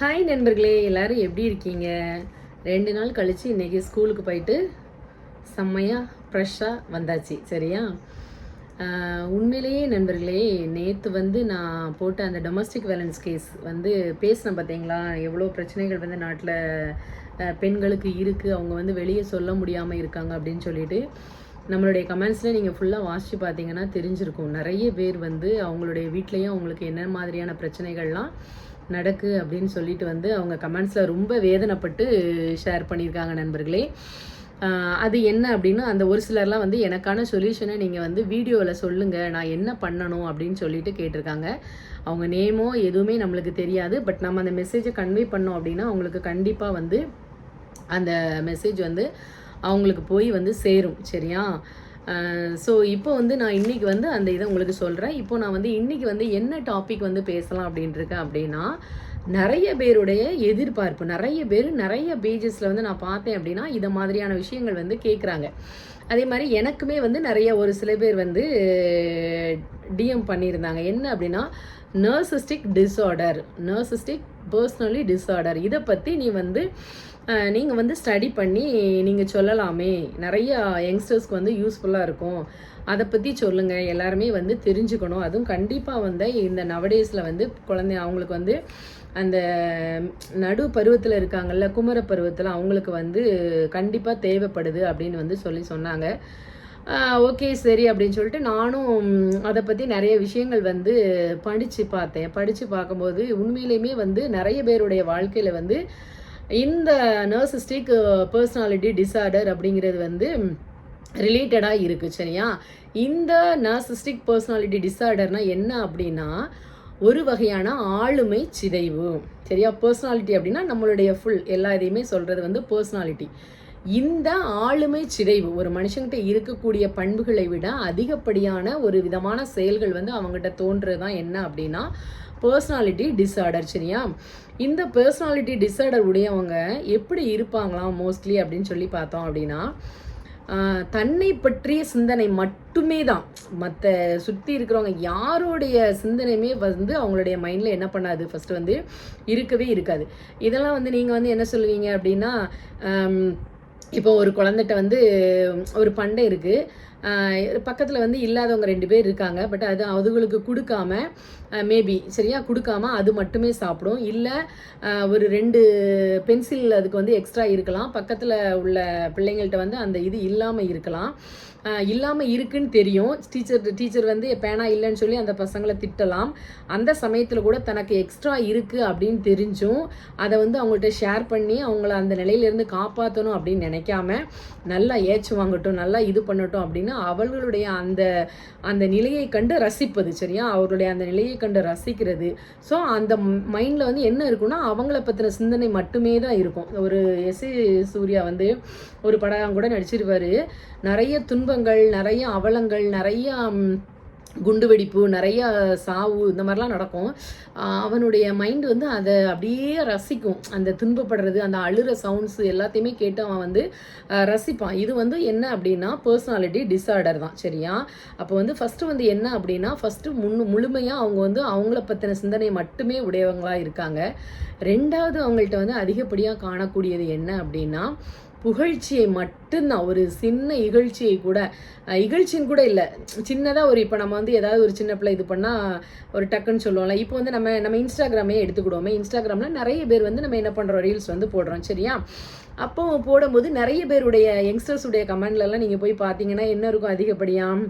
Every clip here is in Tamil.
ஹாய் நண்பர்களே எல்லோரும் எப்படி இருக்கீங்க? ரெண்டு நாள் கழிச்சு இன்றைக்கி ஸ்கூலுக்கு போயிட்டு செம்மையாக ஃப்ரெஷ்ஷாக வந்தாச்சு சரியா? உண்மையிலேயே நண்பர்களே நேற்று வந்து நான் போட்ட அந்த டொமஸ்டிக் வேலன்ஸ் கேஸ் வந்து பேசினேன் பார்த்தீங்களா எவ்வளோ பிரச்சனைகள் வந்து நாட்டில் பெண்களுக்கு இருக்குது அவங்க வந்து வெளியே சொல்ல முடியாமல் இருக்காங்க அப்படின்னு சொல்லிட்டு நம்மளுடைய கமெண்ட்ஸில் நீங்கள் ஃபுல்லாக வாசித்து பார்த்தீங்கன்னா தெரிஞ்சிருக்கும். நிறைய பேர் வந்து அவங்களுடைய வீட்லேயும் அவங்களுக்கு என்ன மாதிரியான பிரச்சனைகள்லாம் நடக்கு அப்படின்னு சொல்லிட்டு வந்து அவங்க கமெண்ட்ஸில் ரொம்ப வேதனைப்பட்டு ஷேர் பண்ணியிருக்காங்க நண்பர்களே. அது என்ன அப்படின்னு அந்த ஒரு சிலர்லாம் வந்து எனக்கான சொல்யூஷனை நீங்கள் வந்து வீடியோவில் சொல்லுங்கள் நான் என்ன பண்ணணும் அப்படின்னு சொல்லிட்டு கேட்டிருக்காங்க. அவங்க நேமோ எதுவுமே நம்மளுக்கு தெரியாது பட் நம்ம அந்த மெசேஜை கன்வே பண்ணோம் அப்படின்னா அவங்களுக்கு கண்டிப்பாக வந்து அந்த மெசேஜ் வந்து அவங்களுக்கு போய் வந்து சேரும் சரியா? ஸோ இப்போ வந்து நான் இன்னைக்கு வந்து அந்த இதை உங்களுக்கு சொல்கிறேன் இப்போ நான் வந்து இன்னைக்கு வந்து என்ன டாபிக் வந்து பேசலாம் அப்படின்ட்டுருக்கேன் அப்படின்னா நிறைய பேருடைய எதிர்பார்ப்பு நிறைய பேர் நிறைய பேஜஸில் வந்து நான் பார்த்தேன் அப்படின்னா இதை மாதிரியான விஷயங்கள் வந்து கேட்குறாங்க அதே மாதிரி எனக்குமே வந்து நிறைய ஒரு சில பேர் வந்து டிஎம் பண்ணியிருந்தாங்க. என்ன அப்படின்னா narcissistic disorder narcissistic personality disorder இதை பற்றி நீ வந்து நீங்கள் வந்து ஸ்டடி பண்ணி நீங்கள் சொல்லலாமே. நிறையா யங்ஸ்டர்ஸ்க்கு வந்து யூஸ்ஃபுல்லாக இருக்கும். அதை பற்றி சொல்லுங்கள் எல்லாருமே வந்து தெரிஞ்சுக்கணும். அதுவும் கண்டிப்பாக வந்து இந்த நவடேஸில் வந்து குழந்தை அவங்களுக்கு வந்து அந்த நடு பருவத்தில் இருக்காங்கல்ல குமர பருவத்தில் அவங்களுக்கு வந்து கண்டிப்பாக தேவைப்படுது அப்படின்னு வந்து சொல்லி சொன்னாங்க. ஓகே சரி அப்படின்னு சொல்லிட்டு நானும் அதை பற்றி நிறைய விஷயங்கள் வந்து படித்து பார்த்தேன். படித்து பார்க்கும்போது உண்மையிலையுமே வந்து நிறைய பேருடைய வாழ்க்கையில் வந்து இந்த நர்சிஸ்டிக் பர்சனாலிட்டி டிசார்டர் அப்படிங்கிறது வந்து ரிலேட்டடாக இருக்குது சரியா? இந்த நர்சிஸ்டிக் பர்சனாலிட்டி டிசார்டர்னால் என்ன அப்படின்னா ஒரு வகையான ஆளுமை சிதைவு சரியா? பர்சனாலிட்டி அப்படின்னா நம்மளுடைய ஃபுல் எல்லா இதையுமே சொல்கிறது வந்து பர்சனாலிட்டி இந்த ஆளுமை சிதைவு ஒரு மனுஷங்கிட்ட இருக்கக்கூடிய பண்புகளை விட அதிகப்படியான ஒரு விதமான செயல்கள் வந்து அவங்ககிட்ட தோன்றுறது தான் என்ன அப்படின்னா பர்சனாலிட்டி டிஸார்டர் சரியா? இந்த பர்சனாலிட்டி டிஸார்டர் உடையவங்க எப்படி இருப்பாங்களாம் மோஸ்ட்லி அப்படின்னு சொல்லி பார்த்தோம் அப்படின்னா தன்னை பற்றிய சிந்தனை மட்டுமே தான். மற்ற சுற்றி இருக்கிறவங்க யாருடைய சிந்தனையுமே வந்து அவங்களுடைய மைண்டில் என்ன பண்ணாது? ஃபஸ்ட்டு வந்து இருக்கவே இருக்காது. இதெல்லாம் வந்து நீங்கள் வந்து என்ன சொல்லுவீங்க அப்படின்னா இப்போ ஒரு குழந்தைகிட்ட வந்து ஒரு பண்டை இருக்குது பக்கத்தில் வந்து இல்லாதவங்க ரெண்டு பேர் இருக்காங்க. பட் அது அதுகளுக்கு கொடுக்காம மேபி சரியா? கொடுக்காம அது மட்டுமே சாப்பிடும். இல்லை ஒரு ரெண்டு பென்சில் அதுக்கு வந்து எக்ஸ்ட்ரா இருக்கலாம். பக்கத்தில் உள்ள பிள்ளைங்கள்ட்ட வந்து அந்த இது இல்லாமல் இருக்கலாம். இல்லாமல் இருக்குன்னு தெரியும். டீச்சர் டீச்சர் வந்து பேனா இல்லைன்னு சொல்லி அந்த பசங்களை திட்டலாம். அந்த சமயத்தில் கூட தனக்கு எக்ஸ்ட்ரா இருக்குது அப்படின்னு தெரிஞ்சும் அதை வந்து அவங்கள்ட்ட ஷேர் பண்ணி அவங்கள அந்த நிலையிலேருந்து காப்பாற்றணும் அப்படின்னு நினைக்காம நல்லா ஏச்சு வாங்கட்டும் நல்லா இது பண்ணட்டும் அப்படின்னு அவர்களுடைய அந்த அந்த நிலையை கண்டு ரசிப்பது சரியா? அவருடைய அந்த நிலையை கண்டு ரசிக்கிறது. ஸோ அந்த மைண்டில் வந்து என்ன இருக்குன்னா அவங்கள பற்றின சிந்தனை மட்டுமே தான் இருக்கும். ஒரு எஸ் சூர்யா வந்து ஒரு படம் கூட நடிச்சிருவார் நிறைய துன்ப துன்பங்கள் நிறைய அவலங்கள் நிறைய குண்டுவெடிப்பு நிறைய சாவு இந்த மாதிரிலாம் நடக்கும். அவனுடைய மைண்ட் வந்து அதை அப்படியே ரசிக்கும். அந்த துன்பப்படுறது அந்த அழுகிற சவுண்ட்ஸ் எல்லாத்தையுமே கேட்டு அவன் வந்து ரசிப்பான். இது வந்து என்ன அப்படின்னா பர்சனாலிட்டி டிஸார்டர் தான். சரியா? அப்போ வந்து ஃபஸ்ட்டு வந்து என்ன அப்படின்னா ஃபஸ்ட்டு முன் முழுமையாக அவங்க வந்து அவங்கள பற்றின சிந்தனை மட்டுமே உடையவங்களாக இருக்காங்க. ரெண்டாவது அவங்கள்ட்ட வந்து அதிகப்படியாக காணக்கூடியது என்ன அப்படின்னா புகழ்ச்சியை மட்டும்தான் ஒரு சின்ன இகழ்ச்சியை கூட இகழ்ச்சின்னு கூட இல்லை. சின்னதாக ஒரு இப்போ நம்ம வந்து ஏதாவது ஒரு சின்ன பிள்ளை இது பண்ணால் ஒரு டக்குன்னு சொல்லுவோம்ல. இப்போ வந்து நம்ம நம்ம இன்ஸ்டாகிராமே எடுத்துக்கிடுவோமே. இன்ஸ்டாகிராமில் நிறைய பேர் வந்து நம்ம என்ன பண்ணுறோம் ரீல்ஸ் வந்து போடுறோம் சரியா? அப்போ போடும்போது நிறைய பேருடைய யங்ஸ்டர்ஸுடைய கமெண்ட்லலாம் நீங்கள் போய் பார்த்தீங்கன்னா என்ன இருக்கும் அதிகப்படியாக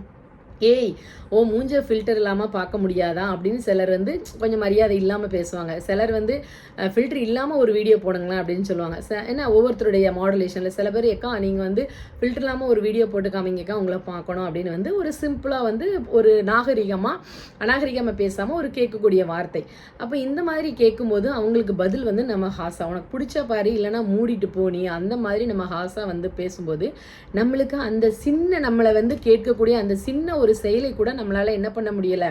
ஏய் ஓ மூஞ்ச ஃபில்டர் இல்லாமல் பார்க்க முடியாதா? அப்படின்னு சிலர் வந்து கொஞ்சம் மரியாதை இல்லாமல் பேசுவாங்க. சிலர் வந்து ஃபில்டர் இல்லாமல் ஒரு வீடியோ போடுங்களேன் அப்படின்னு சொல்லுவாங்க. ச- ஏன்னா ஒவ்வொருத்தருடைய மாடுலேஷனில் சில பேர் எக்கா நீங்கள் வந்து ஃபில்டர் இல்லாமல் ஒரு வீடியோ போட்டு காமிங்கக்கா உங்களை பார்க்கணும். அப்படின்னு வந்து ஒரு சிம்பிளாக வந்து ஒரு நாகரிகமாக அநாகரிகமாக பேசாமல் ஒரு கேட்கக்கூடிய வார்த்தை. அப்போ இந்த மாதிரி கேட்கும்போது அவங்களுக்கு பதில் வந்து நம்ம ஹாசா உனக்கு பிடிச்ச பாரு இல்லைன்னா மூடிட்டு போனி அந்த மாதிரி நம்ம ஹாசா வந்து பேசும்போது நம்மளுக்கு அந்த சின்ன நம்மளை வந்து கேட்கக்கூடிய அந்த சின்ன ஒரு செயலை கூட நம்மளால என்ன பண்ண முடியல?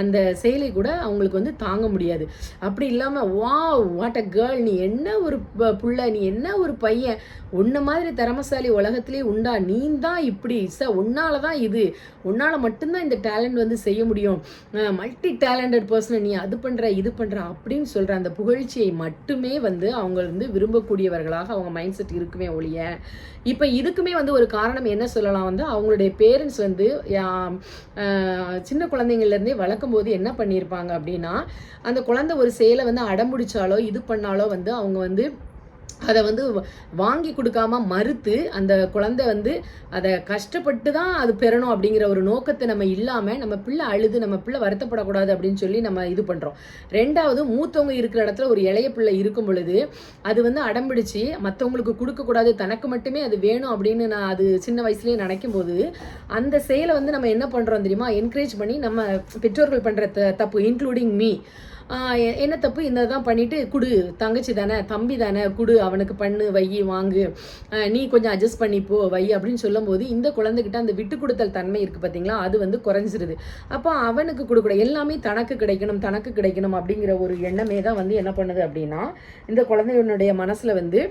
அந்த செயலை கூட அவங்களுக்கு வந்து தாங்க முடியாது. அப்படி இல்லாமல் வா வாட் அ கேர்ள் நீ என்ன ஒரு புள்ள நீ என்ன ஒரு பையன்? உன்ன மாதிரி திறமசாலி உலகத்திலே உண்டா? நீ தான் இப்படி. ச உன்னால தான் இது. உன்னால மட்டும்தான் இந்த டேலண்ட் வந்து செய்ய முடியும். மல்டி டேலண்டட் பர்சனை நீ அது பண்ணுற இது பண்ணுற அப்படின்னு சொல்கிற அந்த புகழ்ச்சியை மட்டுமே வந்து அவங்க வந்து விரும்பக்கூடியவர்களாக அவங்க மைண்ட் செட் இருக்குமே ஒழிய இப்போ இதுக்குமே வந்து ஒரு காரணம் என்ன சொல்லலாம் வந்து அவங்களுடைய பேரண்ட்ஸ் வந்து சின்ன குழந்தைங்கள்லேருந்தே வளர்க்க போது என்ன பண்ணியிருப்பாங்க அப்படின்னா அந்த குழந்தை ஒரு செயலை வந்து அடம்பிடிச்சாலோ இது பண்ணாலோ வந்து அவங்க வந்து அதை வந்து வ- வாங்கி கொடுக்காம மறுத்து அந்த குழந்தை வந்து அதை கஷ்டப்பட்டு தான் அது பெறணும் அப்படிங்கிற ஒரு நோக்கத்தை நம்ம இல்லாமல் நம்ம பிள்ளை அழுது நம்ம பிள்ளை வருத்தப்படக்கூடாது அப்படின்னு சொல்லி நம்ம இது பண்ணுறோம் ரெண்டாவது மூத்தவங்க இருக்கிற இடத்துல ஒரு இளைய பிள்ளை இருக்கும் பொழுது அது வந்து அடம்பிடிச்சு மற்றவங்களுக்கு கொடுக்கக்கூடாது தனக்கு மட்டுமே அது வேணும் அப்படின்னு நான் அது சின்ன வயசுலேயே நினைக்கும் போது அந்த செயலை வந்து நம்ம என்ன பண்ணுறோம் தெரியுமா? என்கரேஜ் பண்ணி நம்ம பெற்றோர்கள் பண்ணுற த தப்பு இன்க்ளூடிங் மீ என்ன தப்பு? இந்த தான் பண்ணிட்டு குடு. தங்கச்சி தானே தம்பி தானே குடு. அவனுக்கு பண்ணு வை வாங்கு. நீ கொஞ்சம் அட்ஜஸ்ட் பண்ணி போ வை அப்படின்னு சொல்லும்போது இந்த குழந்தைகிட்ட அந்த விட்டு கொடுத்தல் தன்மை இருக்கு பார்த்தீங்களா அது வந்து குறைஞ்சிருது. அப்போ அவனுக்கு கொடுக்கூட எல்லாமே தனக்கு கிடைக்கணும் தனக்கு கிடைக்கணும் அப்படிங்கிற ஒரு எண்ணமே தான் வந்து என்ன பண்ணுது அப்படின்னா இந்த குழந்தைகளுடைய மனசுல வந்து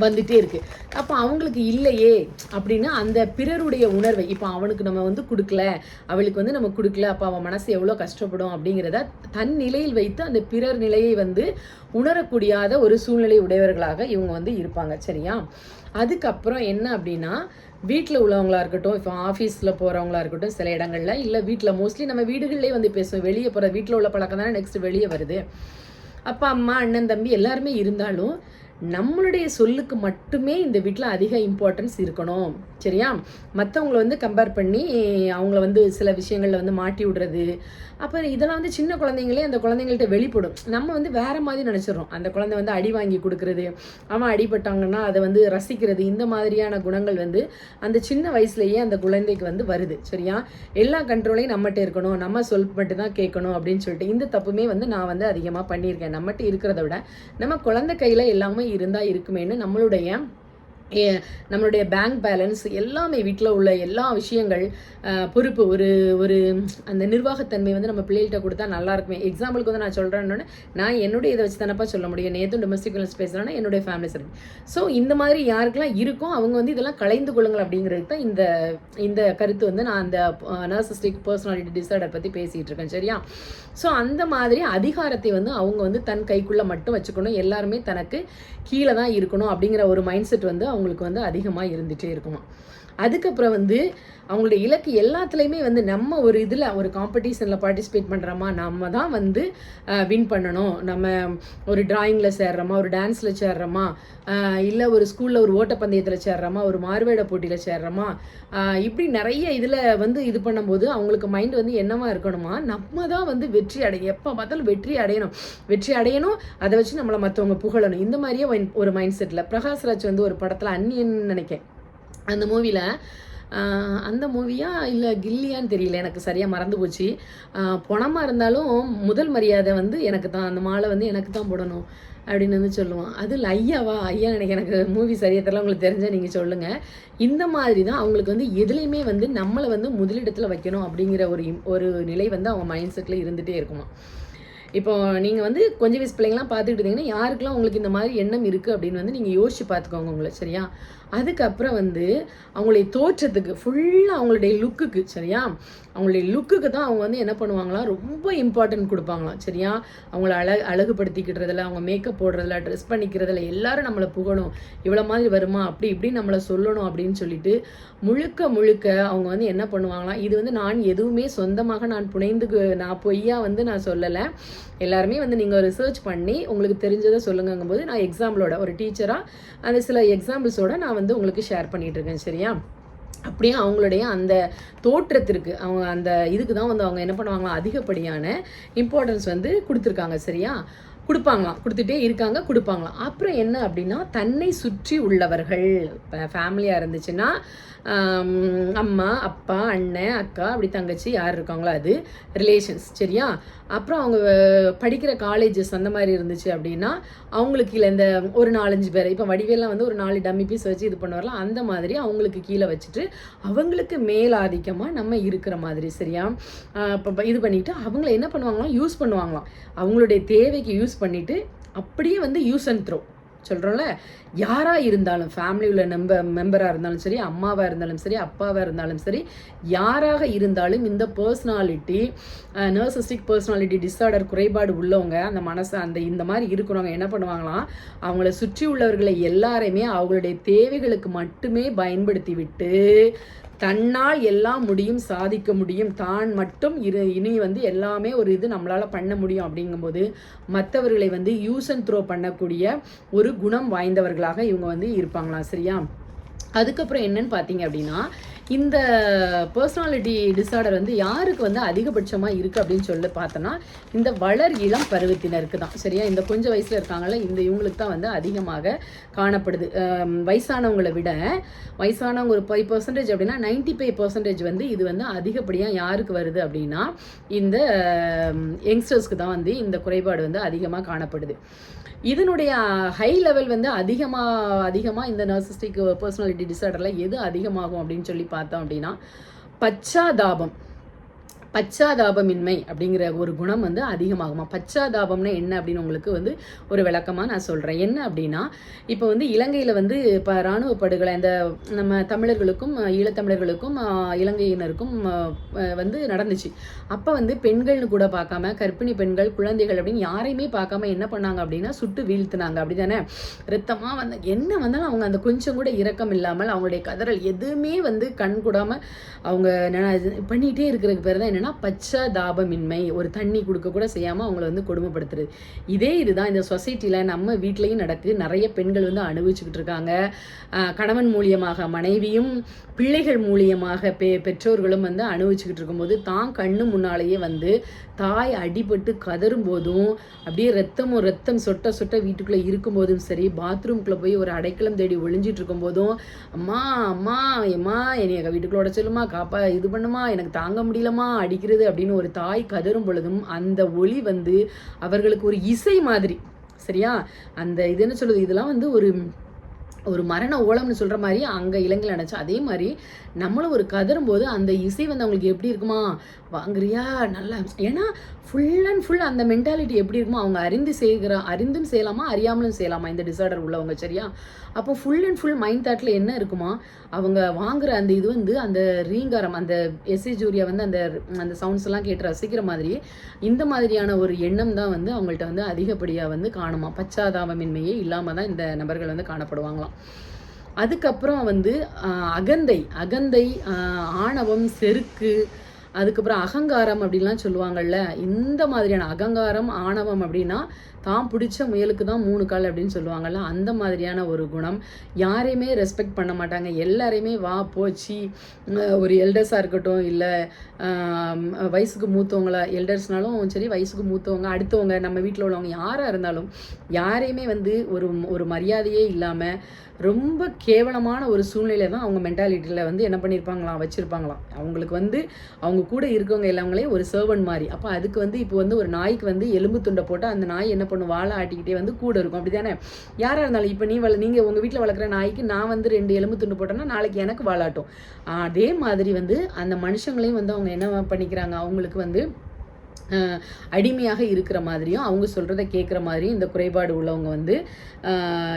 வந்துட்டே இருக்கு. அப்போ அவங்களுக்கு இல்லையே அப்படின்னு அந்த பிறருடைய உணர்வை இப்போ அவனுக்கு நம்ம வந்து கொடுக்கல அவளுக்கு வந்து நம்ம கொடுக்கல அப்போ அவன் மனசு எவ்வளோ கஷ்டப்படும் அப்படிங்கிறத தன் நிலையில் வைத்து அந்த பிறர் நிலையை வந்து உணரக்கூடியாத ஒரு சூழ்நிலை உடையவர்களாக இவங்க வந்து இருப்பாங்க. சரியா? அதுக்கப்புறம் என்ன அப்படின்னா வீட்டில் உள்ளவங்களா இருக்கட்டும் இப்போ ஆஃபீஸில் போகிறவங்களா இருக்கட்டும் சில இடங்கள்ல இல்லை வீட்டில் மோஸ்ட்லி நம்ம வீடுகள்லேயே வந்து பேசுவோம். வெளியே போகிற வீட்டில் உள்ள பழக்கம் தானே நெக்ஸ்ட் வெளியே வருது. அப்பா அம்மா அண்ணன் தம்பி எல்லாருமே இருந்தாலும் நம்மளுடைய சொல்லுக்கு மட்டுமே இந்த வீட்டில் அதிக இம்பார்ட்டன்ஸ் இருக்கணும். சரியா? மற்றவங்கள வந்து கம்பேர் பண்ணி அவங்கள வந்து சில விஷயங்களில் வந்து மாட்டி விடுறது. அப்புறம் இதெல்லாம் வந்து சின்ன குழந்தைங்களே அந்த குழந்தைங்கள்ட்ட வெளிப்படும். நம்ம வந்து வேற மாதிரி நினச்சிடுறோம். அந்த குழந்தை வந்து அடி வாங்கி கொடுக்கறது அவன் அடிபட்டாங்கன்னா அதை வந்து ரசிக்கிறது இந்த மாதிரியான குணங்கள் வந்து அந்த சின்ன வயசுலேயே அந்த குழந்தைக்கு வந்து வருது. சரியா? எல்லா கண்ட்ரோலையும் நம்மகிட்ட இருக்கணும். நம்ம சொல் மட்டும் தான் கேட்கணும் அப்படின்னு சொல்லிட்டு இந்த தப்புமே வந்து நான் வந்து அதிகமாக பண்ணியிருக்கேன். நம்மகிட்ட இருக்கிறத விட நம்ம குழந்தை கையில் எல்லாமே இருந்தால் இருக்குமேன்னு நம்மளுடைய நம்மளுடைய பேங்க் பேலன்ஸ் எல்லாமே வீட்டில் உள்ள எல்லா விஷயங்கள் பொறுப்பு ஒரு ஒரு அந்த நிர்வாகத்தன்மை வந்து நம்ம பிள்ளைகள்கிட்ட கொடுத்தா நல்லா இருக்குமே. எக்ஸாம்பிளுக்கு வந்து நான் சொல்கிறேன்னு நான் என்னுடைய இதை வச்சு தானப்பா சொல்ல முடியும். நேற்றும் டொமஸ்டிக் வியலன்ஸ் பேசுகிறேன்னா என்னுடைய ஃபேமிலி சர்வீஸ் ஸோ இந்த மாதிரி யாருக்கெல்லாம் இருக்கோ அவங்க வந்து இதெல்லாம் கலைந்து கொள்ளுங்கள் அப்படிங்கிறது தான் இந்த இந்த கருத்து வந்து நான் அந்த நர்சிஸ்டிக் பர்சனாலிட்டி டிசார்டர் பற்றி பேசிகிட்டு இருக்கேன் சரியா? ஸோ அந்த மாதிரி அதிகாரத்தை வந்து அவங்க வந்து தன் கைக்குள்ளே மட்டும் வச்சுக்கணும். எல்லாருமே தனக்கு கீழே தான் இருக்கணும் அப்படிங்கிற ஒரு மைண்ட் செட் வந்து அவங்களுக்கு வந்து அதிகமாக இருந்துகிட்டே இருக்குமா அதுக்கப்புறம் வந்து அவங்களுடைய இலக்கு எல்லாத்துலேயுமே வந்து நம்ம ஒரு இதில் ஒரு காம்படிஷனில் பார்ட்டிசிபேட் பண்ணுறோமா நம்ம தான் வந்து வின் பண்ணணும். நம்ம ஒரு டிராயிங்கில் சேர்றோமா? ஒரு டான்ஸில் சேர்றோமா? இல்லை ஒரு ஸ்கூலில் ஒரு ஓட்டப்பந்தயத்தில் சேர்றோமா? ஒரு மார்வேட போட்டியில் சேர்றோமா? இப்படி நிறைய இதில் வந்து இது பண்ணும்போது அவங்களுக்கு மைண்ட் வந்து என்னவா இருக்கணுமா? நம்ம தான் வந்து வெற்றி அடைய எப்போ பார்த்தாலும் வெற்றி அடையணும். வெற்றி அடையணும். அதை வச்சு நம்மளை மற்றவங்க புகழணும். இந்த மாதிரியே ஒரு மைண்ட் செட்டில் பிரகாஷ்ராஜ் வந்து ஒரு படத்தில் அந்நியன் நினைக்கேன் அந்த மூவியில் அந்த மூவியா இல்லை கில்லியான்னு தெரியல எனக்கு சரியாக மறந்து போச்சு. பணமாக இருந்தாலும் முதல் மரியாதை வந்து எனக்கு தான் அந்த மாலை வந்து எனக்கு தான் போடணும் அப்படின்னு வந்து சொல்லுவான். அதில் ஐயாவா? ஐயா எனக்கு எனக்கு மூவி சரியாக தெரியல உங்களுக்கு தெரிஞ்சால் நீங்கள் சொல்லுங்கள் இந்த மாதிரி தான் அவங்களுக்கு வந்து எதுலேயுமே வந்து நம்மளை வந்து முதலிடத்தில் வைக்கணும் அப்படிங்கிற ஒரு ஒரு நிலை வந்து அவங்க மைண்ட் செட்டில் இருந்துகிட்டே இருக்குமா இப்போ நீங்கள் வந்து கொஞ்சம் வயசு பிள்ளைங்களாம் பார்த்துக்கிட்டு இருந்தீங்கன்னா யாருக்கெல்லாம் உங்களுக்கு இந்த மாதிரி எண்ணம் இருக்குது அப்படின்னு வந்து நீங்கள் யோசிச்சு பார்த்துக்கோங்க உங்களை சரியா? அதுக்கப்புறம் வந்து அவங்களுடைய தோற்றத்துக்கு ஃபுல்லாக அவங்களுடைய லுக்குக்கு சரியா? அவங்களுடைய லுக்குக்கு தான் அவங்க வந்து என்ன பண்ணுவாங்களாம் ரொம்ப இம்பார்ட்டன்ட் கொடுப்பாங்களாம் சரியா? அவங்கள அழ அழகுபடுத்திக்கிட்டுறதுல அவங்க மேக்கப் போடுறதுல ட்ரெஸ் பண்ணிக்கிறதுல எல்லாரும் நம்மளை புகழும் இவ்வளோ மாதிரி வருமா? அப்படி இப்படி நம்மளை சொல்லணும் அப்படின்னு சொல்லிட்டு முழுக்க முழுக்க அவங்க வந்து என்ன பண்ணுவாங்களாம்? இது வந்து நான் எதுவுமே சொந்தமாக நான் புனைந்து நான் பொய்யா வந்து நான் சொல்லலை. எல்லாருமே வந்து நீங்கள் ரிசர்ச் பண்ணி உங்களுக்கு தெரிஞ்சதை சொல்லுங்கங்கும்போது நான் எக்ஸாம்பிளோட ஒரு டீச்சராக அந்த சில எக்ஸாம்பிள்ஸோட நான் வந்து உங்களுக்கு ஷேர் பண்ணிகிட்ருக்கேன் சரியா? அப்படியே அவங்களுடைய அந்த தோற்றத்திற்கு அவங்க அந்த இதுக்கு தான் வந்து அவங்க என்ன பண்ணுவாங்களா அதிகப்படியான இம்பார்ட்டன்ஸ் வந்து கொடுத்துருக்காங்க சரியா? கொடுப்பாங்களாம் கொடுத்துட்டே இருக்காங்க கொடுப்பாங்களாம். அப்புறம் என்ன அப்படின்னா தன்னை சுற்றி உள்ளவர்கள் ஃபேமிலியாக இருந்துச்சுன்னா அம்மா அப்பா அண்ணன் அக்கா அப்படி தங்கச்சி யார் இருக்காங்களோ அது ரிலேஷன்ஸ் சரியா? அப்புறம் அவங்க படிக்கிற காலேஜஸ் அந்த மாதிரி இருந்துச்சு அப்படின்னா அவங்களுக்கு கீழே இந்த ஒரு நாலஞ்சு பேர் இப்போ வடிவேலாம் வந்து ஒரு நாலு டம்மி பீஸ் வச்சு இது பண்ண வரலாம் அந்த மாதிரி அவங்களுக்கு கீழே வச்சுட்டு அவங்களுக்கு மேலாதிக்கமாக நம்ம இருக்கிற மாதிரி சரியா? இப்போ இது பண்ணிவிட்டு அவங்கள என்ன பண்ணுவாங்களாம்? யூஸ் பண்ணுவாங்களாம். அவங்களுடைய தேவைக்கு யூஸ் பண்ணிவிட்டு அப்படியே வந்து யூஸ் அண்ட் த்ரோ சொல்கிறோம்ல யாராக இருந்தாலும் ஃபேமிலியில் நம்ப மெம்பராக இருந்தாலும் சரி அம்மாவாக இருந்தாலும் சரி அப்பாவாக இருந்தாலும் சரி யாராக இருந்தாலும் இந்த பர்சனாலிட்டி நர்சஸ்டிக் பர்சனாலிட்டி டிஸார்டர் குறைபாடு உள்ளவங்க அந்த மனசு அந்த இந்த மாதிரி இருக்கிறவங்க என்ன பண்ணுவாங்களாம்? அவங்கள சுற்றி உள்ளவர்களை எல்லாரையுமே அவங்களுடைய தேவைகளுக்கு மட்டுமே பயன்படுத்தி விட்டு தன்னால் எல்லாம் முடியும் சாதிக்க முடியும் தான் மட்டும் இரு இனி வந்து எல்லாமே ஒரு இது நம்மளால் பண்ண முடியும் அப்படிங்கும்போது மற்றவர்களை வந்து யூஸ் அண்ட் த்ரோ பண்ணக்கூடிய ஒரு குணம் வாய்ந்தவர்களாக இவங்க வந்து இருப்பாங்களாம் சரியா? அதுக்கப்புறம் என்னன்னு பார்த்தீங்க அப்படின்னா இந்த பர்சனாலிட்டி டிஸார்டர் வந்து யாருக்கு வந்து அதிகபட்சமாக இருக்குது அப்படின்னு சொல்லி பார்த்தோன்னா இந்த வளர் இளம் பருவத்தினருக்கு தான். சரியா? இந்த கொஞ்சம் வயசில் இருக்காங்கள இந்த இவங்களுக்கு தான் வந்து அதிகமாக காணப்படுது. வயசானவங்களை விட வயசானவங்க ஒரு ஃபைவ் பர்சன்டேஜ் அப்படின்னா நைன்டி ஃபைவ் பர்சன்டேஜ் வந்து இது வந்து அதிகப்படியாக யாருக்கு வருது அப்படின்னா இந்த யங்ஸ்டர்ஸ்க்கு தான் வந்து இந்த குறைபாடு வந்து அதிகமாக காணப்படுது. இதனுடைய ஹை லெவல் வந்து அதிகமாக அதிகமாக இந்த நர்சிஸ்டிக் பர்சனாலிட்டி டிசார்டரில் எது அதிகமாகும் அப்படின்னு சொல்லி பார்த்தோம் அப்படின்னா பச்சாதாபம். பச்சாதாபமின்மை அப்படிங்கிற ஒரு குணம் வந்து அதிகமாகுமா? பச்சாதாபம்னா என்ன அப்படின்னு உங்களுக்கு வந்து ஒரு விளக்கமாக நான் சொல்கிறேன் என்ன அப்படின்னா இப்போ வந்து இலங்கையில் வந்து இப்போ இராணுவ படுகொலை இந்த நம்ம தமிழர்களுக்கும் ஈழத்தமிழர்களுக்கும் இலங்கையினருக்கும் வந்து நடந்துச்சு. அப்போ வந்து பெண்கள்னு கூட பார்க்காம கர்ப்பிணி பெண்கள் குழந்தைகள் அப்படின்னு யாரையுமே பார்க்காம என்ன பண்ணாங்க அப்படின்னா சுட்டு வீழ்த்தினாங்க. அப்படிதானே? ரத்தமாக வந்து என்ன வந்தாலும் அவங்க அந்த கொஞ்சம் கூட இரக்கம் இல்லாமல் அவங்களுடைய கதறல் எதுவுமே வந்து கண் கூடாமல் அவங்க இது பண்ணிகிட்டே இருக்கிறதுக்கு பேர் தான் என்னென்னா பச்சாதாபமின்மை ஒரு தண்ணி கொடுக்க கூட செய்யாமல் அவங்கள வந்து கொடுமைப்படுத்துறது. இதே இதுதான் இந்த சொசைட்டியில் நம்ம வீட்லேயும் நடக்குது நிறைய பெண்கள் வந்து அனுபவிச்சுக்கிட்டு இருக்காங்க. கணவன் மூலியமாக மனைவியும் பிள்ளைகள் மூலியமாக பெ பெற்றோர்களும் வந்து அனுபவிச்சுக்கிட்டு இருக்கும்போது தான் கண்ணு முன்னாலேயே வந்து தாய் அடிபட்டு கதறும் போதும் அப்படியே ரத்தமும் ரத்தம் சொட்ட சொட்ட வீட்டுக்குள்ளே இருக்கும்போதும் சரி பாத்ரூம்குள்ளே போய் ஒரு அடைக்கலம் தேடி ஒளிஞ்சிட்டு இருக்கும்போதும் அம்மா அம்மா எம்மா என்னை வீட்டுக்குள்ள உட காப்பா இது பண்ணுமா எனக்கு தாங்க முடியலமா அடிக்கிறது அப்படின்னு ஒரு தாய் கதறும் பொழுதும் அந்த ஒளி வந்து அவர்களுக்கு ஒரு இசை மாதிரி. சரியா? அந்த இது என்ன சொல்லுது இதெல்லாம் வந்து ஒரு ஒரு மரண ஓலம்னு சொல்கிற மாதிரி அங்கே இலங்கையில் நினச்சா அதே மாதிரி நம்மளும் ஒரு கதறும் போது அந்த இசை வந்து அவங்களுக்கு எப்படி இருக்குமா? வாங்குறியா? நல்லா ஏன்னா ஃபுல் அண்ட் ஃபுல் அந்த மென்டாலிட்டி எப்படி இருக்குமோ அவங்க அறிந்து செய்கிற அறிந்தும் செய்யலாமா அறியாமலும் செய்யலாமா இந்த டிசார்டர் உள்ளவங்க சரியா? அப்போ ஃபுல் அண்ட் ஃபுல் மைண்ட் தாட்டில் என்ன இருக்குமா அவங்க வாங்குற அந்த இது வந்து அந்த ரீங்காரம் அந்த எஸ்ஏ ஜூரியா வந்து அந்த அந்த சவுண்ட்ஸ் எல்லாம் கேட்டு ரசிக்கிற மாதிரி இந்த மாதிரியான ஒரு எண்ணம் தான் வந்து அவங்கள்ட்ட வந்து அதிகப்படியாக வந்து காணுமா? பச்சாதாபமின்மையே இல்லாமல் தான் இந்த நபர்கள் வந்து காணப்படுவாங்களாம். அதுக்கப்புறம் வந்து அகந்தை. அகந்தை ஆணவம் செருக்கு அதுக்கப்புறம் அகங்காரம் அப்படின்லாம் சொல்லுவாங்கல்ல இந்த மாதிரியான அகங்காரம் ஆணவம் அப்படின்னா தான் பிடிச்ச முயலுக்கு தான் மூணு கால் அப்படின்னு சொல்லுவாங்கல்ல அந்த மாதிரியான ஒரு குணம். யாரையுமே ரெஸ்பெக்ட் பண்ண மாட்டாங்க. எல்லாரையுமே வா போச்சு ஒரு எல்டர்ஸாக இருக்கட்டும் இல்லை வயசுக்கு மூத்தவங்களா எல்டர்ஸ்னாலும் சரி வயசுக்கு மூத்தவங்க அடுத்தவங்க நம்ம வீட்டில் உள்ளவங்க யாராக இருந்தாலும் யாரையுமே வந்து ஒரு ஒரு மரியாதையே இல்லாமல் ரொம்ப கேவலமான ஒரு சூழ்நிலை தான் அவங்க மென்டாலிட்டியில் வந்து என்ன பண்ணியிருப்பாங்களாம் வச்சுருப்பாங்களாம். அவங்களுக்கு வந்து அவங்க கூட இருக்கவங்க எல்லாவங்களையும் ஒரு சர்வன் மாதிரி. அப்போ அதுக்கு வந்து இப்போ வந்து ஒரு நாய்க்கு வந்து எலும்பு துண்டை போட்டால் அந்த நாய் என்ன பொண்ணு வாழை ஆட்டிக்கிட்டே வந்து கூட இருக்கும். அப்படி தானே யாராக இருந்தாலும் இப்போ நீ வள நீங்கள் உங்கள் வீட்டில் வளர்க்குற நாய்க்கு நான் வந்து ரெண்டு எலும்பு துண்டு போட்டேன்னா நாளைக்கு எனக்கு வாழாட்டும். அதே மாதிரி வந்து அந்த மனுஷங்களையும் வந்து அவங்க என்ன பண்ணிக்கிறாங்க? அவங்களுக்கு வந்து அடிமையாக இருக்கிற மாதிரியும் அவங்க சொல்கிறத கேட்குற மாதிரியும் இந்த குறைபாடு உள்ளவங்க வந்து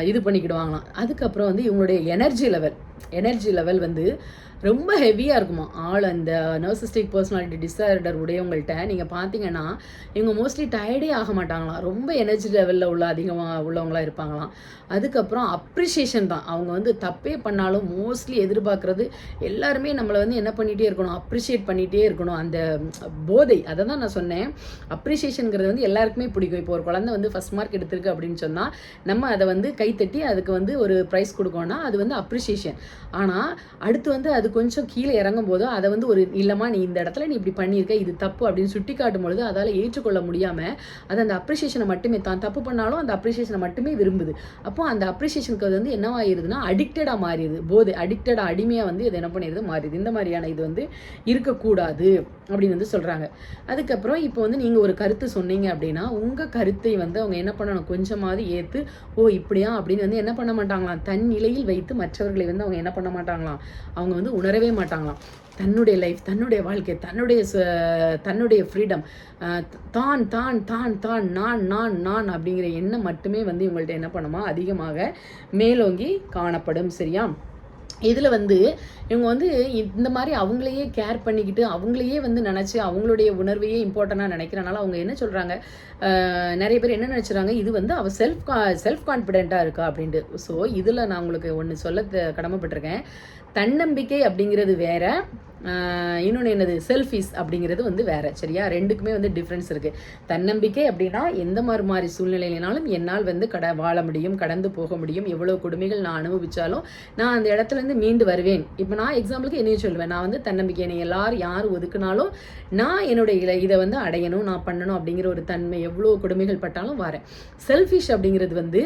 இது பண்ணிக்கிடுவாங்களாம். அதுக்கப்புறம் வந்து இவங்களுடைய எனர்ஜி லெவல் எனர்ஜி லெவல் வந்து ரொம்ப ஹெவியாக இருக்குமா? ஆள் அந்த நர்சிஸ்டிக் பர்சனாலிட்டி டிசார்டர் உடையவங்கள்ட்ட நீங்கள் பார்த்தீங்கன்னா இவங்க மோஸ்ட்லி டயர்டே ஆக மாட்டாங்களாம். ரொம்ப எனர்ஜி லெவலில் உள்ள அதிகமாக உள்ளவங்களா இருப்பாங்களாம். அதுக்கப்புறம் அப்ரிஷியேஷன் தான். அவங்க வந்து தப்பே பண்ணாலும் மோஸ்ட்லி எதிர்பார்க்குறது எல்லாருமே நம்மளை வந்து என்ன பண்ணிகிட்டே இருக்கணும்? அப்ரிஷியேட் பண்ணிகிட்டே இருக்கணும். அந்த போதை அதை தான் நான் சொன்னேன். அப்ரிஷியேஷனுங்கிறது வந்து எல்லாருக்குமே பிடிக்கும். இப்போ ஒரு குழந்தை வந்து ஃபஸ்ட் மார்க் எடுத்திருக்கு அப்படின்னு சொன்னால் நம்ம அதை வந்து கைத்தட்டி அதுக்கு வந்து ஒரு ப்ரைஸ் கொடுக்கோன்னா அது வந்து அப்ரிஷியேஷன் ஆனால் அடுத்து வந்து அதுக்கு கொஞ்சம் கீழே இறங்கும் போதும் அதை வந்து ஒரு இல்லைம்மா நீ இந்த இடத்துல நீ இப்படி பண்ணியிருக்க இது தப்பு அப்படின்னு சுட்டி காட்டும் பொழுது அதால் ஏற்றுக்கொள்ள முடியாமல் அது அந்த அப்ரிஷியேஷனை மட்டுமே தான் தப்பு பண்ணாலும் அந்த அப்ரிஷியேஷனை மட்டுமே விரும்புது. அப்போ அந்த அப்ரிஷியேஷனுக்கு அது வந்து என்னவாயிருதுன்னா அடிக்டடாக மாறிடுது. போது அடிக்டடாக அடிமையாக வந்து இது என்ன பண்ணிடுது? மாறிடுது. இந்த மாதிரியான இது வந்து இருக்கக்கூடாது அப்படின்னு வந்து சொல்கிறாங்க அதுக்கப்புறம் இப்போ வந்து நீங்கள் ஒரு கருத்து சொன்னீங்க அப்படின்னா உங்கள் கருத்தை வந்து அவங்க என்ன பண்ணணும்? கொஞ்சமாவது ஏற்று ஓ இப்படியா? அப்படின்னு வந்து என்ன பண்ண மாட்டாங்களாம். தன் நிலையில் வைத்து மற்றவர்களை வந்து அவங்க என்ன பண்ண மாட்டாங்களாம். அவங்க வந்து உணரவே மாட்டாங்களாம். தன்னுடைய லைஃப் தன்னுடைய வாழ்க்கை தன்னுடைய தன்னுடைய ஃப்ரீடம் தான் தான் தான் தான் நான் நான் நான் அப்படிங்கிற எண்ணம் மட்டுமே வந்து இவங்கள்ட்ட என்ன பண்ணுமா? அதிகமாக மேலோங்கி காணப்படும் சரியா? இதில் வந்து இவங்க வந்து இந்த மாதிரி அவங்களையே கேர் பண்ணிக்கிட்டு அவங்களையே வந்து நினச்சி அவங்களுடைய உணர்வையே இம்பார்ட்டண்ட்டாக நினைக்கிறனால அவங்க என்ன சொல்கிறாங்க நிறைய பேர் என்ன நினச்சிறாங்க? இது வந்து அவ செல்ஃப் கா செல்ஃப் கான்ஃபிடென்ட்டாக இருக்கா அப்படின்ட்டு. ஸோ இதில் நான் உங்களுக்கு ஒன்று சொல்ல கடமைப்பட்டிருக்கேன். தன்னம்பிக்கை அப்படிங்கிறது வேற. இன்னொன்று என்னது? செல்ஃபிஸ் அப்படிங்கிறது வந்து வேற சரியா? ரெண்டுக்குமே வந்து டிஃப்ரென்ஸ் இருக்கு. தன்னம்பிக்கை அப்படின்னா எந்த மாதிரி மாதிரி சூழ்நிலையினாலும் என்னால் வந்து கட வாழ முடியும் கடந்து போக முடியும். எவ்வளோ கொடுமைகள் நான் அனுபவிச்சாலும் நான் அந்த இடத்துல இருந்து மீண்டு வருவேன். இப்போ நான் எக்ஸாம்பிளுக்கு என்னையும் சொல்லுவேன். நான் வந்து தன்னம்பிக்கை என்னை எல்லாரும் யார் ஒதுக்குனாலும் நான் என்னுடைய இதை வந்து அடையணும் நான் பண்ணணும் அப்படிங்கிற ஒரு தன்மை எவ்வளோ கொடுமைகள் பட்டாலும் வரேன். செல்ஃபிஷ் அப்படிங்கிறது வந்து